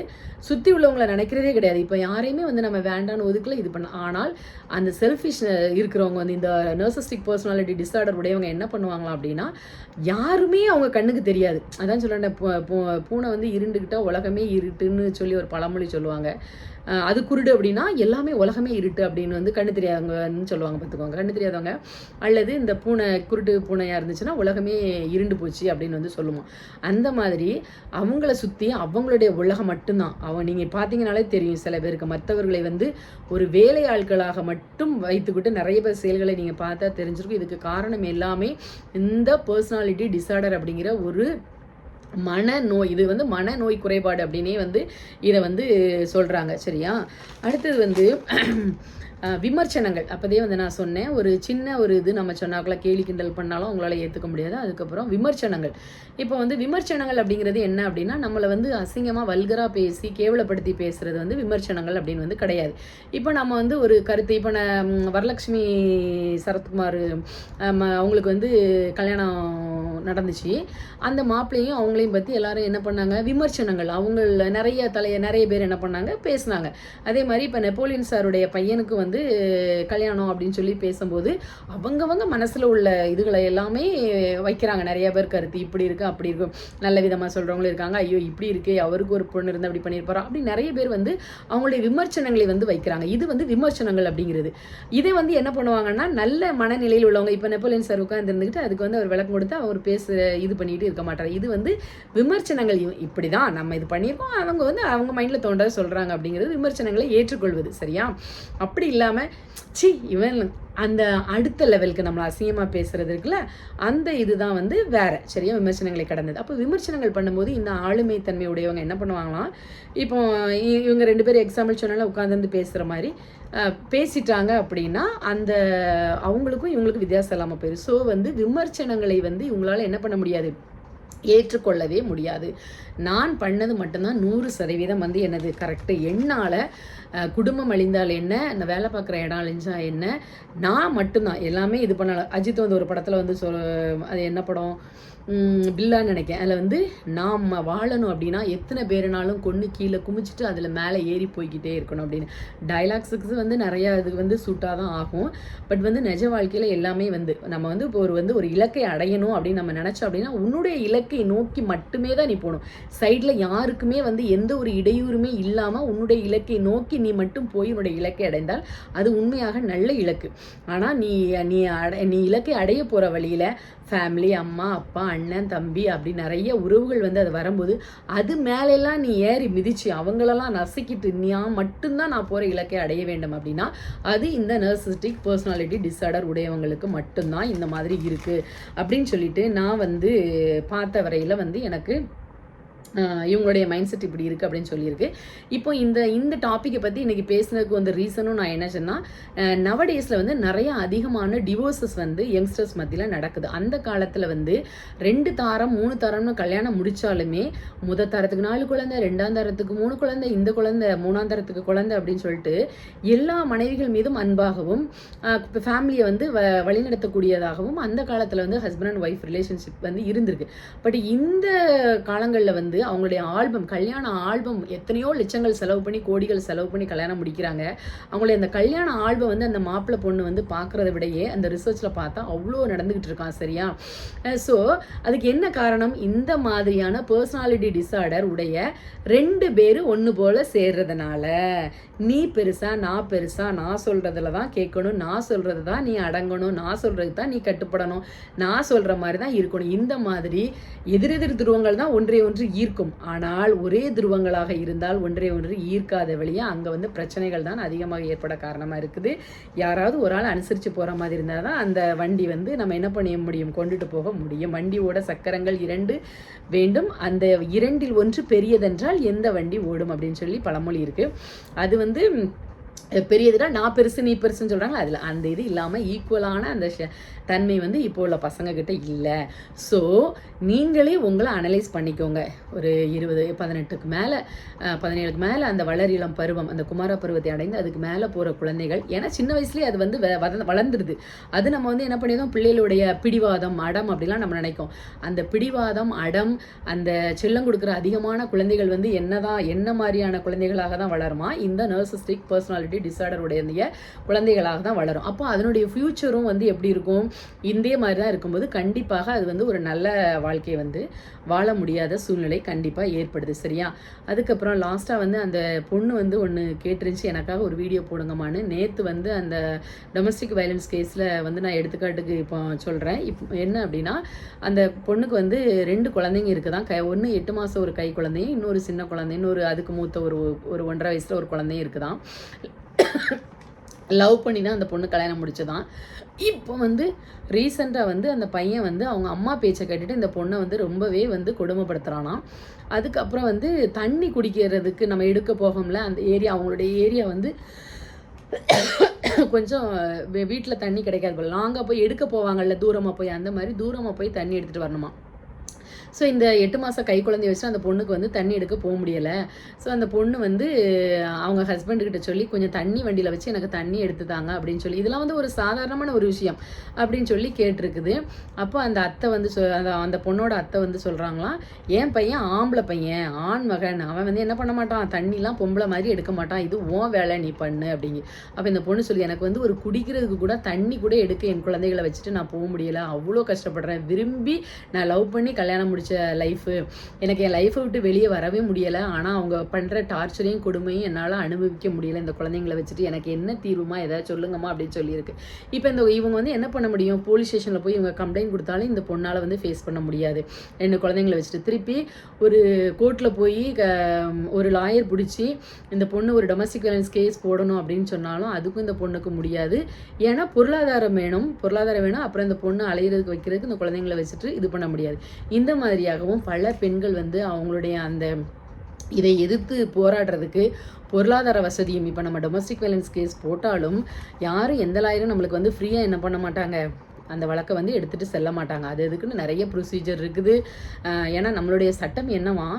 சுற்றி உள்ளவங்களை நினைக்கிறதே கிடையாது. இப்போ யாரையுமே வந்து நம்ம வேண்டான்னு ஒதுக்கல இது பண்ண ஆனால் அந்த செல்ஃபிஷ் இருக்கிறவங்க வந்து இந்த நர்சஸ்டிக் பர்சனாலிட்டி டிஸார்டர் உடையவங்க என்ன பண்ணுவாங்களாம் அப்படின்னா யாருமே அவங்க கண்ணுக்கு தெரியாது. அதான் சொல்கிறேன் பூனை வந்து இருண்டுக்கிட்டால் உலகமே இருட்டுன்னு சொல்லி ஒரு பழமொழி சொல்லுவாங்க. அது குருடு அப்படின்னா எல்லாமே உலகமே இருட்டு அப்படின்னு வந்து கண்ணு தெரியாதவங்கன்னு சொல்லுவாங்க பார்த்துக்கோங்க. கண்ணு தெரியாதவங்க. அல்லது இந்த பூனை குருட்டு பூனையாக இருந்துச்சுன்னா உலகமே இருண்டு போச்சு அப்படின்னு வந்து சொல்லுவோம். அந்த மாதிரி அவங்கள சுற்றி அவங்களுடைய உலகம் மட்டும்தான். அவன் நீங்கள் பார்த்தீங்கனாலே தெரியும் சில பேருக்கு. மற்றவர்களை வந்து ஒரு வேலையாட்களாக மட்டும் வைத்துக்கிட்டு நிறைய பேர் செயல்களை நீங்கள் பார்த்தா தெரிஞ்சிருக்கும். இதுக்கு காரணம் எல்லாமே இந்த பர்சனாலிட்டி டிசார்டர் அப்படிங்கிற ஒரு மனநோய் இது வந்து மனநோய் குறைபாடு அப்படின்னே வந்து இதை வந்து சொல்கிறாங்க சரியா? அடுத்தது வந்து விமர்சனங்கள். அப்போதே வந்து நான் சொன்னேன் ஒரு சின்ன ஒரு இது நம்ம சொன்னாக்குள்ள கேலி கிண்டல் பண்ணாலும் அவங்களால ஏற்றுக்க முடியாது. அதுக்கப்புறம் விமர்சனங்கள். இப்போ வந்து விமர்சனங்கள் அப்படிங்கிறது என்ன அப்படின்னா நம்மளை வந்து அசிங்கமாக வல்கராக பேசி கேவலப்படுத்தி பேசுகிறது வந்து விமர்சனங்கள் அப்படின்னு வந்து கிடையாது. இப்போ நம்ம வந்து ஒரு கருத்து இப்போ நான் வரலட்சுமி சரத்குமார் அவங்களுக்கு வந்து கல்யாணம் நடந்துச்சு. அந்த மாப்பிள்ளையும் அவங்களையும் பற்றி எல்லாரும் என்ன பண்ணாங்க? விமர்சனங்கள். அவங்கள நிறைய தலைய நிறைய பேர் என்ன பண்ணாங்க? பேசுனாங்க. அதே மாதிரி இப்போ நெப்போலியன் சாருடைய பையனுக்கு வந்து கல்யாணம் அப்படின்னு சொல்லி பேசும்போது அவங்கவங்க மனசில் உள்ள இதுகளை எல்லாமே வைக்கிறாங்க. நிறைய பேர் கருத்து இப்படி இருக்கு அப்படி இருக்கும் நல்ல விதமாக சொல்கிறவங்களும் இருக்காங்க. ஐயோ இப்படி இருக்கே அவருக்கு ஒரு பொண்ணு இருந்து அப்படி பண்ணியிருப்பாரோ? அப்படி நிறைய பேர் வந்து அவங்களுடைய விமர்சனங்களை வந்து வைக்கிறாங்க. இது வந்து விமர்சனங்கள் அப்படிங்கிறது. இதை வந்து என்ன பண்ணுவாங்கன்னா நல்ல மனநிலையில் உள்ளவங்க இப்போ நெப்போலியன் சார் உட்காந்துருந்துக்கிட்டு அதுக்கு வந்து அவர் விளக்கம் கொடுத்து அவர் பேச இது பண்ணிட்டு இருக்க மாட்டார். இது வந்து விமர்சனங்கள் இப்படி இப்படிதான் நம்ம இது பண்ணியிருக்கோம். அவங்க வந்து அவங்க மைண்டில் தோன்றதை சொல்கிறாங்க அப்படிங்கிறது விமர்சனங்களை ஏற்றுக்கொள்வது சரியா? அப்படி இல்லாமல் சி இவன் அந்த அடுத்த லெவலுக்கு நம்மளை அசிங்கமாக பேசுகிறது இருக்குல்ல அந்த இதுதான் வந்து வேறு சரியா? விமர்சனங்களை கடந்தது. அப்போ விமர்சனங்கள் பண்ணும்போது இந்த ஆளுமை தன்மையுடையவங்க என்ன பண்ணுவாங்களாம் இப்போ இ- இவங்க ரெண்டு பேரும் எக்ஸாம்பிள் சொன்னால உட்காந்து பேசுகிற மாதிரி பேசிட்டாங்க அப்படின்னா அந்த அவங்களுக்கும் இவங்களுக்கும் வித்தியாசம் இல்லாமல் போயிடும் ஸோ வந்து விமர்சனங்களை வந்து இவங்களால என்ன பண்ண முடியாது? ஏற்றுக்கொள்ளவே முடியாது. நான் பண்ணது மட்டும்தான் நூறு சதவீதம் வந்து என்னது கரெக்டு என்னால் குடும்பம் அழிந்தால் என்ன இந்த வேலை பார்க்குற இடம் அழிஞ்சால் என்ன நான் மட்டும்தான். எல்லாமே இது பண்ணலாம் அஜித் வந்து ஒரு படத்தில் வந்து சொல் அது என்ன படம்? பில்லான்னு நினைக்கேன் அதில் வந்து நாம் வாழணும் அப்படின்னா எத்தனை பேருனாலும் கொன்று கீழே குமிச்சிட்டு அதில் மேலே ஏறி போய்க்கிட்டே இருக்கணும் அப்படின்னு. டைலாக்ஸுக்கு வந்து நிறையா இது வந்து சூட்டாக தான் ஆகும். பட் வந்து நிஜ வாழ்க்கையில் எல்லாமே வந்து நம்ம வந்து இப்போ ஒரு வந்து ஒரு இலக்கை அடையணும் அப்படின்னு நம்ம நினச்சோம் அப்படின்னா உன்னுடைய இலக்கை நோக்கி மட்டுமே தான் நீ போகணும். சைடில் யாருக்குமே வந்து எந்த ஒரு இடையூறுமே இல்லாமல் உன்னுடைய இலக்கை நோக்கி நீ மட்டும் போய் உன்னுடைய இலக்கை அடைந்தால் அது உண்மையாக நல்ல இலக்கு. ஆனால் நீ நீ அடை நீ இலக்கை அடைய போகிற வழியில் ஃபேமிலி அம்மா அப்பா அண்ணன் தம்பி அப்படி நிறைய உறவுகள் வந்து அது வரும்போது அது மேலெல்லாம் நீ ஏறி மிதிச்சு அவங்களெல்லாம் நசுக்கிட்டு நீயா மட்டும்தான் நான் போகிற இலக்கை அடைய வேண்டும் அப்படின்னா அது இந்த நர்சிஸ்டிக் பர்சனாலிட்டி டிஸார்டர் உடையவங்களுக்கு மட்டும்தான் இந்த மாதிரி இருக்குது அப்படின்னு சொல்லிட்டு நான் வந்து பார்த்த வரையில் வந்து எனக்கு இவங்களுடைய மைண்ட் செட் இப்படி இருக்குது அப்படின்னு சொல்லியிருக்கு. இப்போ இந்த இந்த டாப்பிக்கை பற்றி இன்றைக்கி பேசுனதுக்கு வந்து ரீசனும் நான் என்ன சொன்னால் நவடேஸில் வந்து நிறைய அதிகமான டிவோர்ஸஸ் வந்து யங்ஸ்டர்ஸ் மத்தியில் நடக்குது. அந்த காலத்தில் வந்து ரெண்டு தாரம் மூணு தாரம்னு கல்யாணம் முடித்தாலுமே முத தாரத்துக்கு நாலு குழந்தை ரெண்டாம் தாரத்துக்கு மூணு குழந்தை இந்த குழந்தை மூணாம் தாரத்துக்கு குழந்தை அப்படின்னு சொல்லிட்டு எல்லா மனைவிகள் மீதும் அன்பாகவும் ஃபேமிலியை வந்து வ வழிநடத்தக்கூடியதாகவும் அந்த காலத்தில் வந்து ஹஸ்பண்ட் அண்ட் ஒய்ஃப் ரிலேஷன்ஷிப் வந்து இருந்திருக்கு. பட் இந்த காலங்களில் வந்து அவங்களுடைய ஆல்பம் கல்யாண ஆல்பம் எத்தனையோ லட்சங்கள் செலவு பண்ணி கோடிகள் செலவு பண்ணி கல்யாணம் முடிக்கிறாங்க. அவங்களுடைய அந்த கல்யாண ஆல்பம் வந்து அந்த மாப்பிள்ளை பொண்ணு வந்து பார்க்குறத விடையே அந்த ரிசர்ச்சில் பார்த்தா அவ்வளோ நடந்துக்கிட்டு இருக்கான் சரியா? ஸோ அதுக்கு என்ன காரணம்? இந்த மாதிரியான பர்சனாலிட்டி டிசார்டர் உடைய ரெண்டு பேர் ஒன்று போல் சேர்றதுனால. நீ பெருசா நான் பெருசா நான் சொல்கிறதுல தான் கேட்கணும் நான் சொல்கிறது தான் நீ அடங்கணும் நான் சொல்கிறது தான் நீ கட்டுப்படணும் நான் சொல்கிற மாதிரி தான் இருக்கணும். இந்த மாதிரி எதிரெதிர் துருவங்கள் தான் ஒன்றை ஒன்று ஈர்க்கும் ஆனால் ஒரே துருவங்களாக இருந்தால் ஒன்றை ஒன்று ஈர்க்காத வழியாக அங்கே வந்து பிரச்சனைகள் தான் அதிகமாக ஏற்பட காரணமாக இருக்குது. யாராவது ஒரு ஆள் அனுசரித்து போகிற மாதிரி இருந்தால் தான் அந்த வண்டி வந்து நம்ம என்ன பண்ண முடியும்? கொண்டுட்டு போக முடியும். வண்டியோட சக்கரங்கள் இரண்டு வேண்டும். அந்த இரண்டில் ஒன்று பெரியதென்றால் எந்த வண்டி ஓடும் அப்படின்னு சொல்லி பழமொழி இருக்குது அது வந்து பெரியதுனா நான் பெருசு நீ பெருசுன்னு சொல்கிறாங்க அதில் அந்த இது இல்லாமல் ஈக்குவலான அந்த தன்மை வந்து இப்போ உள்ள பசங்க கிட்ட இல்லை. ஸோ நீங்களே உங்களை அனலைஸ் பண்ணிக்கோங்க. ஒரு இருபது பதினெட்டுக்கு மேலே பதினேழுக்கு மேலே அந்த வளரிளம் பருவம் அந்த குமார பருவத்தை அடைந்து அதுக்கு மேலே போகிற குழந்தைகள். ஏன்னா சின்ன வயசுலேயே அது வந்து வ- வளர்ந்துருது. அது நம்ம வந்து என்ன பண்ணிடுவோம்? பிள்ளைகளுடைய பிடிவாதம் அடம் அப்படிலாம் நம்ம நினைக்கும். அந்த பிடிவாதம் அடம் அந்த செல்லம் கொடுக்குற அதிகமான குழந்தைகள் வந்து என்னதான் என்ன மாதிரியான குழந்தைகளாக தான் வளருமா? இந்த நர்சஸ்டிக் பர்சனாலிட்டி டிஸார்டர் உடைய குழந்தைகளாக தான் வளரும். அப்போ அதனுடைய ஃப்யூச்சரும் வந்து எப்படி இருக்கும்? இதே மாதிரி தான் இருக்கும்போது கண்டிப்பாக அது வந்து ஒரு நல்ல வாழ்க்கையை வந்து வாழ முடியாத சூழ்நிலை கண்டிப்பாக ஏற்படுது சரியா? அதுக்கப்புறம் லாஸ்ட்டாக வந்து அந்த பொண்ணு வந்து ஒன்று கேட்டுருந்துச்சு எனக்காக ஒரு வீடியோ போடுங்கம்மான்னு. நேற்று வந்து அந்த டொமஸ்டிக் வயலன்ஸ் கேஸில் வந்து நான் எடுத்துக்காட்டுக்கு இப்போ சொல்கிறேன் இப்போ என்ன அப்படின்னா அந்த பொண்ணுக்கு வந்து ரெண்டு குழந்தைங்க இருக்குதான். கை ஒன்று எட்டு மாதம் ஒரு கை குழந்தையும் இன்னொரு சின்ன குழந்தை இன்னொரு அதுக்கு மூத்த ஒரு ஒரு ஒன்றரை வயசில் ஒரு குழந்தையும் இருக்குதான். லவ் பண்ணி தான் அந்த பொண்ணு கல்யாணம் முடிச்சதான். இப்போ வந்து ரீசெண்டாக வந்து அந்த பையன் வந்து அவங்க அம்மா பேச்சை கேட்டுட்டு இந்த பொண்ணை வந்து ரொம்பவே வந்து கொடுமைப்படுத்துகிறானா அதுக்கப்புறம் வந்து தண்ணி குடிக்கிறதுக்கு நம்ம எடுக்க போகோம்ல அந்த ஏரியா அவங்களுடைய ஏரியா வந்து கொஞ்சம் வீட்டில் தண்ணி கிடைக்காது போல். லாங்காக போய் எடுக்க போவாங்கல்ல தூரமாக போய் அந்த மாதிரி தூரமாக போய் தண்ணி எடுத்துகிட்டு வரணுமா ஸோ இந்த எட்டு மாதம் கை குழந்தைய வச்சு அந்த பொண்ணுக்கு வந்து தண்ணி எடுக்க போக முடியலை. ஸோ அந்த பொண்ணு வந்து அவங்க ஹஸ்பண்டுக்கிட்ட சொல்லி கொஞ்சம் தண்ணி வண்டியில் வச்சு எனக்கு தண்ணி எடுத்து தாங்க அப்படின்னு சொல்லி. இதெல்லாம் வந்து ஒரு சாதாரணமான ஒரு விஷயம் அப்படின்னு சொல்லி கேட்டிருக்குது. அப்போ அந்த அத்தை வந்து சொ அந்த அந்த பொண்ணோட அத்தை வந்து சொல்கிறாங்களாம் என் பையன் ஆம்பளை பையன் ஆண் மகன் அவன் வந்து என்ன பண்ண மாட்டான்? தண்ணிலாம் பொம்பளை மாதிரி எடுக்க மாட்டான். இது உன் வேலை நீ பண்ணு அப்படிங்க அப்போ இந்த பொண்ணு சொல்லி எனக்கு வந்து ஒரு குடிக்கிறதுக்கு கூட தண்ணி கூட எடுக்க என் குழந்தைகளை வச்சுட்டு நான் போக முடியல. அவ்வளோ கஷ்டப்படுறேன். விரும்பி நான் லவ் பண்ணி கல்யாணம் பிடிச்ச லைஃபு எனக்கு என் லைஃப்பை விட்டு வெளியே வரவே முடியலை. ஆனால் அவங்க பண்ணுற டார்ச்சரையும் கொடுமையும் என்னால் அனுபவிக்க முடியலை. இந்த குழந்தைங்களை வச்சுட்டு எனக்கு என்ன தீர்வுமா? ஏதாவது சொல்லுங்கம்மா அப்படின்னு சொல்லியிருக்கு. இப்போ இந்த இவங்க வந்து என்ன பண்ண முடியும்? போலீஸ் ஸ்டேஷனில் போய் இவங்க கம்ப்ளைண்ட் கொடுத்தாலும் இந்த பொண்ணால் வந்து ஃபேஸ் பண்ண முடியாது. ரெண்டு குழந்தைங்களை வச்சுட்டு திருப்பி ஒரு கோர்ட்டில் போய் க- ஒரு லாயர் பிடிச்சி இந்த பொண்ணு ஒரு டொமஸ்டிக் வயலன்ஸ் கேஸ் போடணும் அப்படின்னு சொன்னாலும் அதுக்கும் இந்த பொண்ணுக்கு முடியாது. ஏன்னா பொருளாதாரம் வேணும். பொருளாதாரம் வேணும் அப்புறம் இந்த பொண்ணு அலையிறதுக்கு வைக்கிறதுக்கு இந்த குழந்தைங்களை வச்சுட்டு இது பண்ண முடியாது. இந்த மாதிரி மாதிரியாகவும் பல பெண்கள் வந்து அவங்களுடைய அந்த இதை எதிர்த்து போராடுறதுக்கு பொருளாதார வசதியும் இப்போ நம்ம டொமஸ்டிக் வயலன்ஸ் கேஸ் போட்டாலும் யாரும் எந்த லாயரும் நம்மளுக்கு வந்து ஃப்ரீயாக என்ன பண்ண மாட்டாங்க. அந்த வழக்கை வந்து எடுத்துகிட்டு செல்ல மாட்டாங்க. அது அதுக்குன்னு நிறைய ப்ரொசீஜர் இருக்குது. ஏன்னா நம்மளுடைய சட்டம் என்னவா?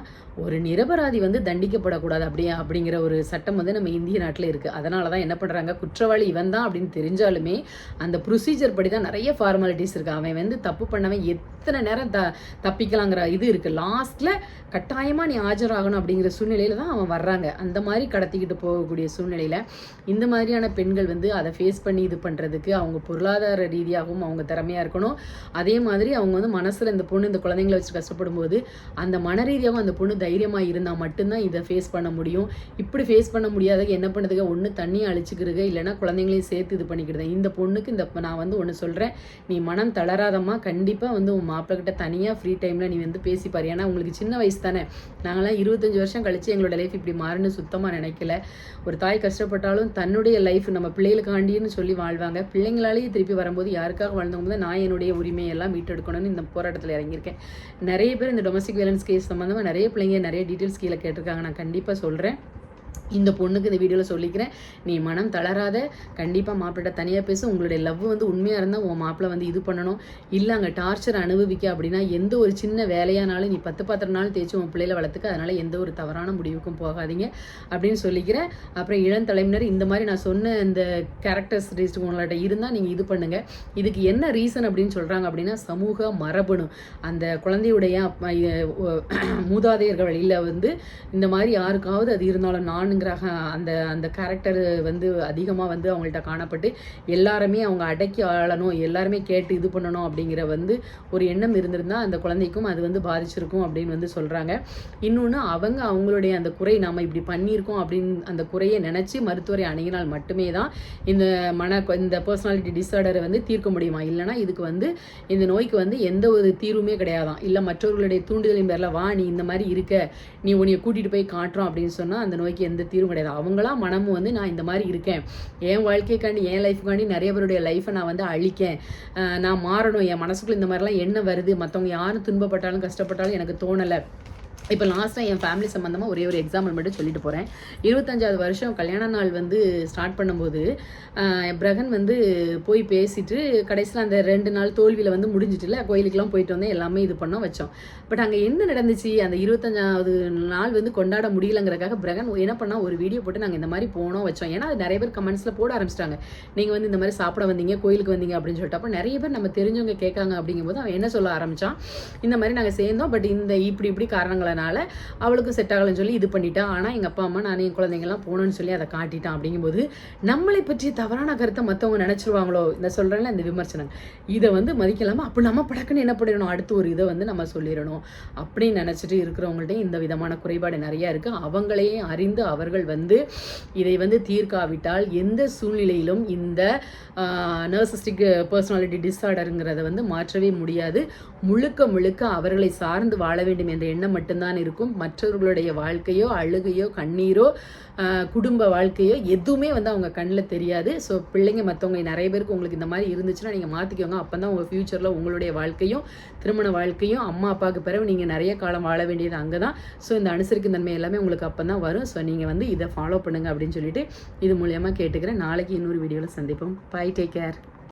ஒரு நிரபராதி வந்து தண்டிக்கப்படக்கூடாது அப்படியே அப்படிங்கிற ஒரு சட்டம் வந்து நம்ம இந்திய நாட்டில் இருக்குது அதனால தான் என்ன பண்ணுறாங்க குற்றவாளி இவன் தான் அப்படின்னு தெரிஞ்சாலுமே அந்த ப்ரொசீஜர் படி தான் நிறைய ஃபார்மாலிட்டிஸ் இருக்குது அவன் வந்து தப்பு பண்ணவன் எத்தனை நேரம் த தப்பிக்கலாங்கிற இது இருக்குது லாஸ்ட்டில் கட்டாயமாக நீ ஆஜராகணும் அப்படிங்கிற சூழ்நிலையில் தான் அவன் வர்றாங்க. அந்த மாதிரி கடத்திக்கிட்டு போகக்கூடிய சூழ்நிலையில் இந்த மாதிரியான பெண்கள் வந்து அதை ஃபேஸ் பண்ணி இது பண்ணுறதுக்கு அவங்க பொருளாதார ரீதியாகவும் அவங்க திறமையாக இருக்கணும். அதே மாதிரி அவங்க வந்து மனசில் இந்த பொண்ணு இந்த குழந்தைங்களை வச்சு கஷ்டப்படும் போது அந்த மன ரீதியாகவும் அந்த பொண்ணு தைரியமாக இருந்தால் மட்டும்தான் இதை ஃபேஸ் பண்ண முடியும். இப்படி ஃபேஸ் பண்ண முடியாத என்ன பண்ணுதுங்க? ஒன்று தண்ணியை அழிச்சுக்கிறதுங்க இல்லைன்னா குழந்தைங்களையும் சேர்த்து இது பண்ணிக்கிறது இந்த பொண்ணுக்கு இந்த நான் வந்து ஒன்று சொல்கிறேன் நீ மனம் தளராதம்மா. கண்டிப்பாக வந்து உன் மாப்பிள்ளை தனியாக ஃப்ரீ டைமில் நீ வந்து பேசிப்பாரு. ஏன்னா உங்களுக்கு சின்ன வயசு தானே. நாங்களாம் இருபத்தஞ்சி வருஷம் கழிச்சு எங்களோட லைஃப் இப்படி மாறுன்னு சுத்தமாக நினைக்கல. ஒரு தாய் கஷ்டப்பட்டாலும் தன்னுடைய லைஃப் நம்ம பிள்ளைகளுக்காண்டின்னு சொல்லி வாழ்வாங்க. பிள்ளைங்களாலேயே திருப்பி வரும்போது யாருக்காக வாழ்ந்தவங்க தான் நான் என்னுடைய உரிமையெல்லாம் மீட்டெடுக்கணும்னு இந்த போராட்டத்தில் இறங்கியிருக்கேன். நிறைய பேர் இந்த டொமஸ்டிக் வயலன்ஸ் கேஸ் சம்மந்தமாக நிறைய பிள்ளைங்க பிள்ளைங்க நிறைய டீட்டெயில்ஸ் கீழே கேட்டிருக்காங்க. நான் கண்டிப்பாக சொல்கிறேன் இந்த பொண்ணுக்கு இந்த வீடியோவில் சொல்லிக்கிறேன். நீ மனம் தளராத. கண்டிப்பாக மாப்பிள்ளை தனியாக பேச. உங்களுடைய லவ் வந்து உண்மையாக இருந்தால் உன் மாப்பிள்ளை வந்து இது பண்ணணும். இல்லை அங்கே டார்ச்சர் அனுபவிக்க அப்படின்னா எந்த ஒரு சின்ன வேலையானாலும் நீ பத்து பத்திர நாள் தேய்ச்சி உன் பிள்ளைகளை வளர்த்துக்க. அதனால் எந்த ஒரு தவறான முடிவுக்கும் போகாதீங்க அப்படின்னு சொல்லிக்கிறேன். அப்புறம் இளம் தலைமுறை இந்த மாதிரி நான் சொன்ன இந்த கேரக்டர்ஸ் உங்கள்கிட்ட இருந்தால் நீங்கள் இது பண்ணுங்கள் இதுக்கு என்ன ரீசன் அப்படின்னு சொல்கிறாங்க அப்படின்னா சமூக மரபணு. அந்த குழந்தையுடைய மூதாதையர்கள் வழியில் வந்து இந்த மாதிரி யாருக்காவது அது இருந்தாலும் நான் அஹ், அந்த அந்த கேரக்டர் வந்து அதிகமாக வந்து அவங்கள்ட்ட காணப்பட்டு எல்லாருமே அவங்க அடக்கி ஆளணும் எல்லாருமே கேட்டு இது பண்ணணும் அப்படிங்கிற வந்து ஒரு எண்ணம் இருந்திருந்தால் அந்த குழந்தைக்கும் அது வந்து பாதிச்சிருக்கும் அப்படின்னு வந்து சொல்கிறாங்க இன்னொன்று அவங்க அவங்களுடைய அந்த குறை நாம் இப்படி பண்ணியிருக்கோம் அப்படின்னு அந்த குறையை நினச்சி மருத்துவரை அணுகினால் மட்டுமே தான் இந்த மன இந்த பர்சனாலிட்டி டிஸார்டரை வந்து தீர்க்க முடியுமா? இல்லைனா இதுக்கு வந்து இந்த நோய்க்கு வந்து எந்த ஒரு தீர்வுமே கிடையாதான். இல்லை மற்றவர்களுடைய தூண்டுதலின் பேரில் வா நீ இந்த மாதிரி இருக்க. நீ உன்னைய கூட்டிகிட்டு போய் காட்டுறோம் அப்படின்னு சொன்னால் அந்த நோய்க்கு எந்த தீரும் கிடையாது. அவங்களா மனமும் வந்து நான் இந்த மாதிரி இருக்கேன். என் வாழ்க்கைக்காண்டி என் லைஃப்காண்டி நிறைய பேருடைய லைஃப்பை நான் வந்து அழிக்கேன். நான் மாறணும். என் மனசுக்குள்ள இந்த மாதிரிலாம் என்ன வருது. மற்றவங்க யாரும் துன்பப்பட்டாலும் கஷ்டப்பட்டாலும் எனக்கு தோணலை. இப்போ லாஸ்ட்டாக என் ஃபேமிலி சம்மந்தமாக ஒரே ஒரு எக்ஸாம்பிள் மட்டும் சொல்லிட்டு போகிறேன் இருபத்தஞ்சாவது வருஷம் கல்யாண நாள் வந்து ஸ்டார்ட் பண்ணும்போது பிரகன் வந்து போய் பேசிட்டு கடைசியில் அந்த ரெண்டு நாள் தோல்வியில் வந்து முடிஞ்சிட்டுல கோயிலுக்கெல்லாம் போயிட்டு வந்தேன். எல்லாமே இது பண்ணோம் வச்சோம். பட் அங்கே என்ன நடந்துச்சு? அந்த இருபத்தஞ்சாவது நாள் வந்து கொண்டாட முடியலங்கிறக்காக பிரகன் என்ன பண்ணால் ஒரு வீடியோ போட்டு நாங்கள் இந்த மாதிரி போனோம் வச்சோம். ஏன்னா அது நிறைய பேர் கமெண்ட்ஸில் போட ஆரம்பிச்சிட்டாங்க. நீங்கள் வந்து இந்த மாதிரி சாப்பிட வந்தீங்க கோயிலுக்கு வந்தீங்க அப்படின்னு சொல்லிட்டு. அப்போ நிறைய பேர் நம்ம தெரிஞ்சவங்க கேட்காங்க அப்படிங்கும்போது அவன் என்ன சொல்ல ஆரம்பித்தான் இந்த மாதிரி நாங்கள் சேர்ந்தோம். பட் இந்த இப்படி இப்படி காரணங்களை அதனால் அவளுக்கும் செட் ஆகலைன்னு சொல்லி இது பண்ணிட்டான் ஆனால் எங்கள் அப்பா அம்மா நான் என் குழந்தைங்கலாம் போகணும்னு சொல்லி அதை காட்டிட்டான் அப்படிங்கும்போது நம்மளை பற்றி தவறான கருத்தை மற்றவங்க நினச்சிருவாங்களோ? இந்த சொல்கிறேன்ல இந்த விமர்சனம் இதை வந்து மதிக்கலாமா? அப்போ நம்ம படக்குன்னு என்ன பண்ணிடணும்? அடுத்து ஒரு இதை வந்து நம்ம சொல்லிடணும். அப்படின்னு நினச்சிட்டு இருக்கிறவங்கள்ட்ட இந்த விதமான குறைபாடு நிறையா இருக்குது அவங்களையே அறிந்து அவர்கள் வந்து இதை வந்து தீர்க்காவிட்டால் எந்த சூழ்நிலையிலும் இந்த நர்சிஸ்டிக் பர்சனாலிட்டி டிஸார்டருங்கிறத வந்து மாற்றவே முடியாது. முழுக்க முழுக்க அவர்களை சார்ந்து வாழ வேண்டும் என்ற எண்ணம் மட்டும்தான் இருக்கும். மற்றவர்களுடைய வாழ்க்கையோ அழுகையோ கண்ணீரோ குடும்ப வாழ்க்கையோ எதுவுமே வந்து அவங்க கண்ணில் தெரியாது. ஸோ பிள்ளைங்க மற்றவங்க நிறைய பேருக்கு உங்களுக்கு இந்த மாதிரி இருந்துச்சுன்னா நீங்கள் மாற்றிக்கோங்க அப்போ தான் உங்கள் ஃப்யூச்சரில் உங்களுடைய வாழ்க்கையும் திருமண வாழ்க்கையும் அம்மா அப்பாவுக்கு பிறகு நீங்கள் நிறைய காலம் வாழ வேண்டியது அங்கே தான் ஸோ இந்த அனுசரிக்கும் தன்மை எல்லாமே உங்களுக்கு அப்போ தான் வரும். ஸோ நீங்கள் வந்து இதை ஃபாலோ பண்ணுங்க அப்படின்னு சொல்லிட்டு இது மூலியமாக கேட்டுக்கிறேன். நாளைக்கு இன்னொரு வீடியோவில் சந்திப்போம். Bye take care